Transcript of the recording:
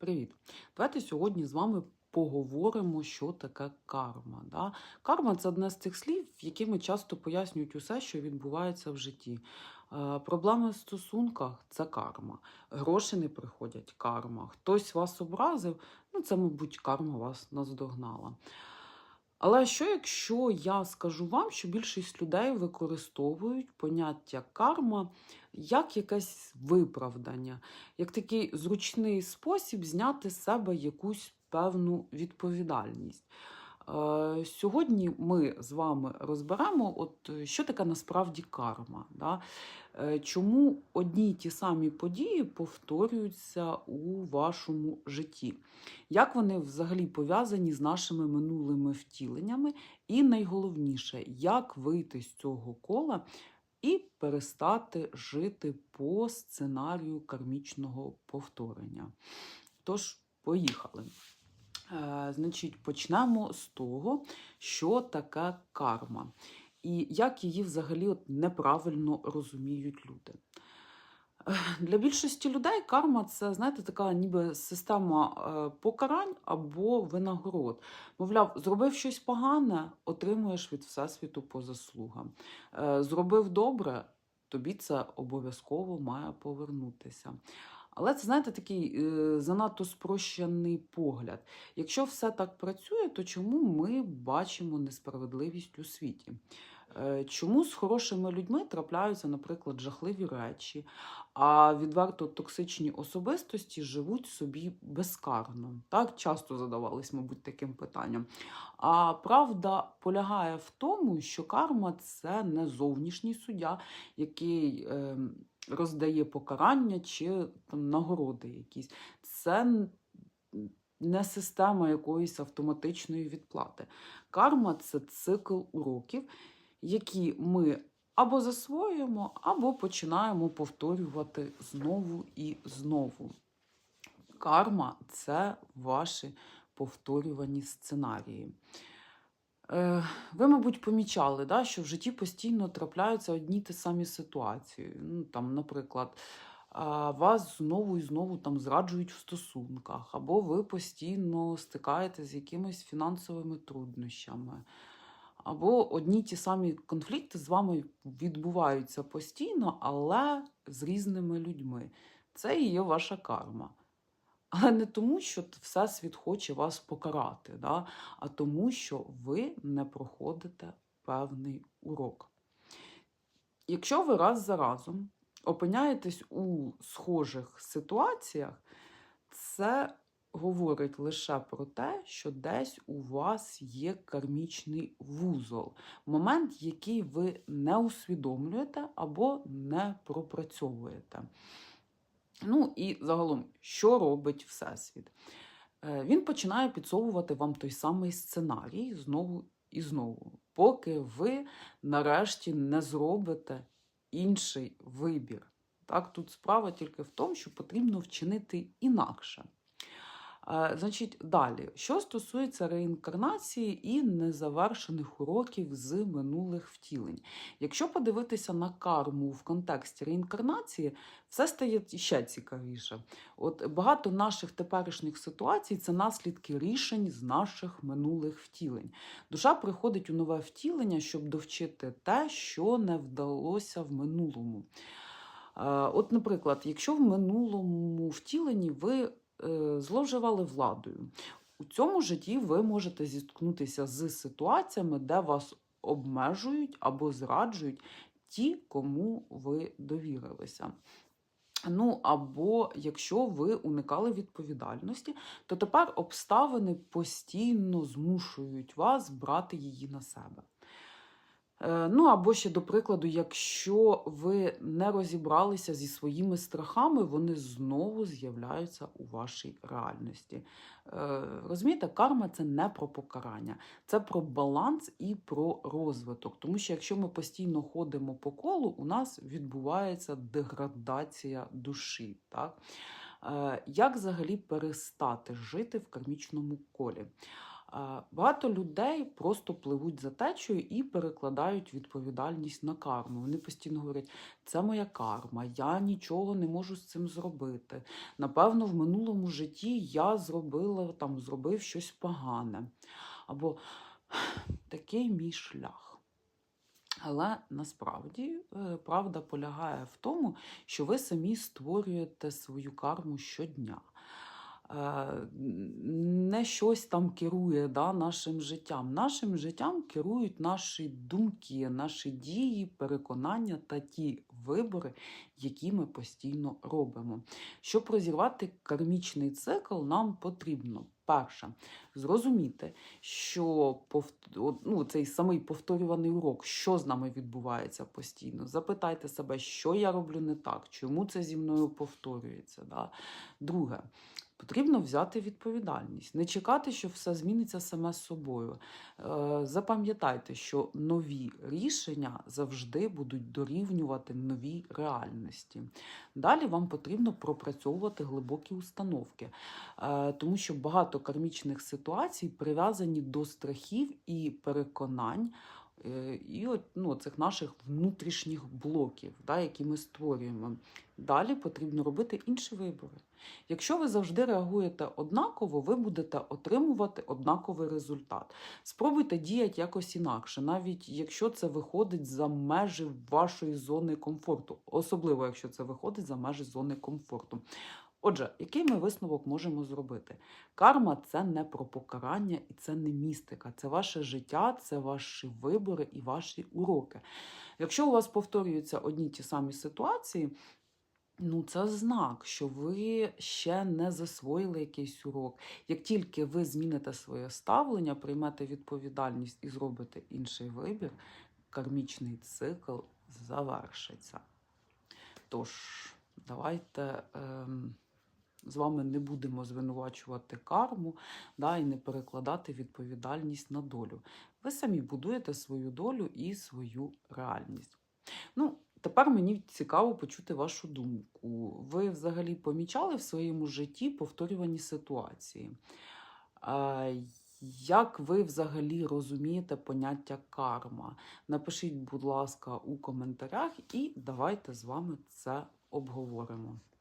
Привіт! Давайте сьогодні з вами поговоримо, що таке карма. Да? Карма це одне з цих слів, якими часто пояснюють усе, що відбувається в житті. Е, проблеми в стосунках це карма. Гроші не приходять карма. Хтось вас образив, ну це, мабуть, карма вас наздогнала. Але що якщо я скажу вам, що більшість людей використовують поняття карма як якесь виправдання, як такий зручний спосіб зняти з себе якусь певну відповідальність? Е, Сьогодні ми з вами розберемо, от е, що таке насправді карма. Да? Е, Чому одні й ті самі події повторюються у вашому житті? Як вони взагалі пов'язані з нашими минулими втіленнями? І найголовніше, як вийти з цього кола і перестати жити по сценарію кармічного повторення? Тож, поїхали. Е, Значить, почнемо з того, що таке карма, і як її взагалі от неправильно розуміють люди. Е, Для більшості людей карма це, знаєте, така ніби система е, покарань або винагород. Мовляв, зробив щось погане, отримуєш від Всесвіту по заслугам. Зробив добре, тобі це обов'язково має повернутися. Але це, знаєте, такий е, занадто спрощений погляд. Якщо все так працює, то чому ми бачимо несправедливість у світі? Е, Чому з хорошими людьми трапляються, наприклад, жахливі речі, а відверто токсичні особистості живуть собі безкарно? Так часто задавались, мабуть, таким питанням. А правда полягає в тому, що карма це не зовнішній суддя, який е, роздає покарання чи там, нагороди якісь. Це не система якоїсь автоматичної відплати. Карма це цикл уроків, які ми або засвоюємо, або починаємо повторювати знову і знову. Карма це ваші повторювані сценарії. Е, Ви, мабуть, помічали, да, що в житті постійно трапляються одні ті самі ситуації. Ну, там, наприклад, вас знову і знову там зраджують в стосунках, або ви постійно стикаєтесь з якимись фінансовими труднощами. Або одні ті самі конфлікти з вами відбуваються постійно, але з різними людьми. Це і є ваша карма. Але не тому, що Всесвіт хоче вас покарати, да? а тому, що ви не проходите певний урок. Якщо ви раз за разом опиняєтесь у схожих ситуаціях, це говорить лише про те, що десь у вас є кармічний вузол, момент, який ви не усвідомлюєте або не пропрацьовуєте. Ну і загалом, що робить Всесвіт? Е, Він починає підсовувати вам той самий сценарій знову і знову, поки ви нарешті не зробите інший вибір. Так, тут справа тільки в тому, що потрібно вчинити інакше. Е, Значить, далі, що стосується реінкарнації і незавершених уроків з минулих втілень. Якщо подивитися на карму в контексті реінкарнації, все стає ще цікавіше. От багато наших теперішніх ситуацій це наслідки рішень з наших минулих втілень. Душа приходить у нове втілення, щоб довчити те, що не вдалося в минулому. Е, От, наприклад, якщо в минулому втіленні ви зловживали владою, у цьому житті ви можете зіткнутися з ситуаціями, де вас обмежують або зраджують ті, кому ви довірилися. Ну, або якщо ви уникали відповідальності, то тепер обставини постійно змушують вас брати її на себе. Е, Ну, або ще до прикладу, якщо ви не розібралися зі своїми страхами, вони знову з'являються у вашій реальності. Е, Розумієте, карма це не про покарання, це про баланс і про розвиток. Тому що якщо ми постійно ходимо по колу, у нас відбувається деградація душі. Так? Е, Як взагалі перестати жити в кармічному колі? Багато людей просто пливуть за течією і перекладають відповідальність на карму. Вони постійно говорять, це моя карма, я нічого не можу з цим зробити. Напевно, в минулому житті я зробила там, зробив щось погане. Або такий мій шлях. Але насправді е, правда полягає в тому, що ви самі створюєте свою карму щодня. Не щось там керує да, нашим життям. Нашим життям керують наші думки, наші дії, переконання та ті вибори, які ми постійно робимо. Щоб розірвати кармічний цикл, нам потрібно перше зрозуміти, що ну, цей самий повторюваний урок, що з нами відбувається постійно. Запитайте себе, що я роблю не так, чому це зі мною повторюється. Да? Друге. Потрібно взяти відповідальність, не чекати, що все зміниться саме з собою. Е, Запам'ятайте, що нові рішення завжди будуть дорівнювати новій реальності. Далі вам потрібно пропрацьовувати глибокі установки, е, тому що багато кармічних ситуацій прив'язані до страхів і переконань. Е, І от, ну, цих наших внутрішніх блоків, да, які ми створюємо. Далі потрібно робити інші вибори. Якщо ви завжди реагуєте однаково, ви будете отримувати однаковий результат. Спробуйте діяти якось інакше, навіть якщо це виходить за межі вашої зони комфорту, особливо якщо це виходить за межі зони комфорту. Отже, який ми висновок можемо зробити? Карма це не про покарання і це не містика. Це ваше життя, це ваші вибори і ваші уроки. Якщо у вас повторюються одні ті самі ситуації, Ну, це знак, що ви ще не засвоїли якийсь урок. Як тільки ви зміните своє ставлення, приймете відповідальність і зробите інший вибір, кармічний цикл завершиться. Тож, давайте ем, з вами не будемо звинувачувати карму да, і не перекладати відповідальність на долю. Ви самі будуєте свою долю і свою реальність. Ну, Тепер мені цікаво почути вашу думку. Ви взагалі помічали в своєму житті повторювані ситуації? Як ви взагалі розумієте поняття карма? Напишіть, будь ласка, у коментарях, і давайте з вами це обговоримо.